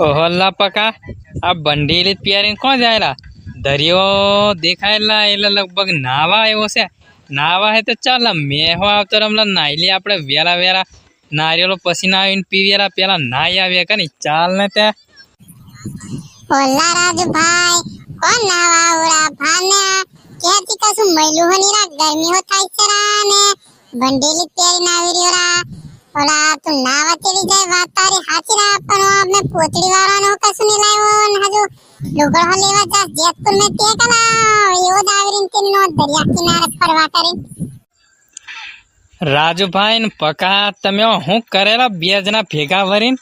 ઓહલ્લા પકા. આ બંડીલી પહેરીને કોણ જાયલા? દરિયો દેખાયેલા, એટલે લગભગ નાવા આવ્યો છે. નાવા હે તો ચાલ, મેહો આવતો રમલા નાઈ લે આપણે વેલા વેલા નારિયેલો પસીના આવીને પીવેલા, પેલા નાઈ આવ્યા કે નહીં? ચાલ ને ત્યાં ઓલા રાજુભાઈ, કોણ નાવા ઉડા ભાને? કેતી કશું મૈલું હની રા? ગરમી હો થાય છે રા ને. બંડેલી પહેરીને આવી રહ્યો રા. તું જાય વાત તારી સાચી રા પણ આપણે પોતડી વાળાનો કશું નહીં લાવ્યો ને હજુ લુગડો લેવા જા, જેતપુર મે તે કલા એવો દાવરીન કે નો દરિયા કિનારે ફરવા કરી રાજુભાઈ ને પકા, તમે હું કરેલા બે જણા ભેગા વરીને?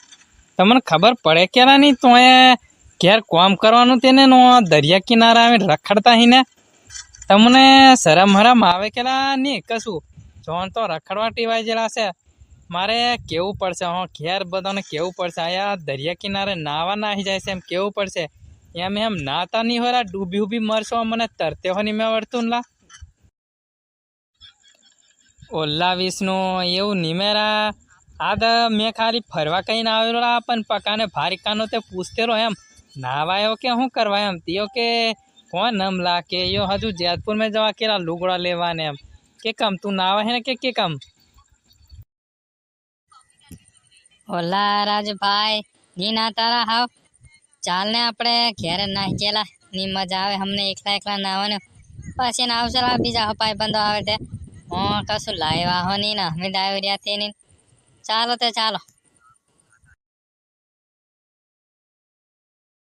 તમને ખબર પડે કેલા નહીં, તો એ ઘેર કોમ કરવાનું તેને નો દરિયા કિનારે આવીને રખડતા હી ને? તમને શરમ હરમ આવે કેલા નહીં કશું? જોન તો રખડવા ટીવાય જેલા છે. મારે કેવું પડશે? હા, ઘેર બધાને કેવું પડશે? આયા દરિયા કિનારે નાવા નાહી જાય છે એમ કેવું પડશે? એમ એમ નાતા નહીં હોય ડૂબી ઊભી મરશો મને તરતે હો નહીં મેં વળતું લા. ઓલા વિષ્ણુ, એવું નિમેરા આ તો મેં ખાલી ફરવા કહીને આવેલો રા પણ પકાને ભારિકાનો તે પૂછતેલો એમ. નાવા આવ્યો કે શું કરવા એમ? ત્યો કે, કોણ નમ લા કે યો હજુ જેતપુર મેં જવા કેલા લુગડા લેવાને એમ? કે કમ, તું નાવા હે ને કે કે કમ? ઓલા રાજભાઈ જી ના તારા હાવ. ચાલ ને આપણે ઘેરે નાહી ગયેલા ની મજા આવે, અમને એકલા એકલા નાવાનું પછી ના આવશે બીજા હપાઈ બંધો આવે તે. હું કશું લાવ્યા હો નહીં ને અમે દાવી રહ્યા તે નહીં. ચાલો તો ચાલો.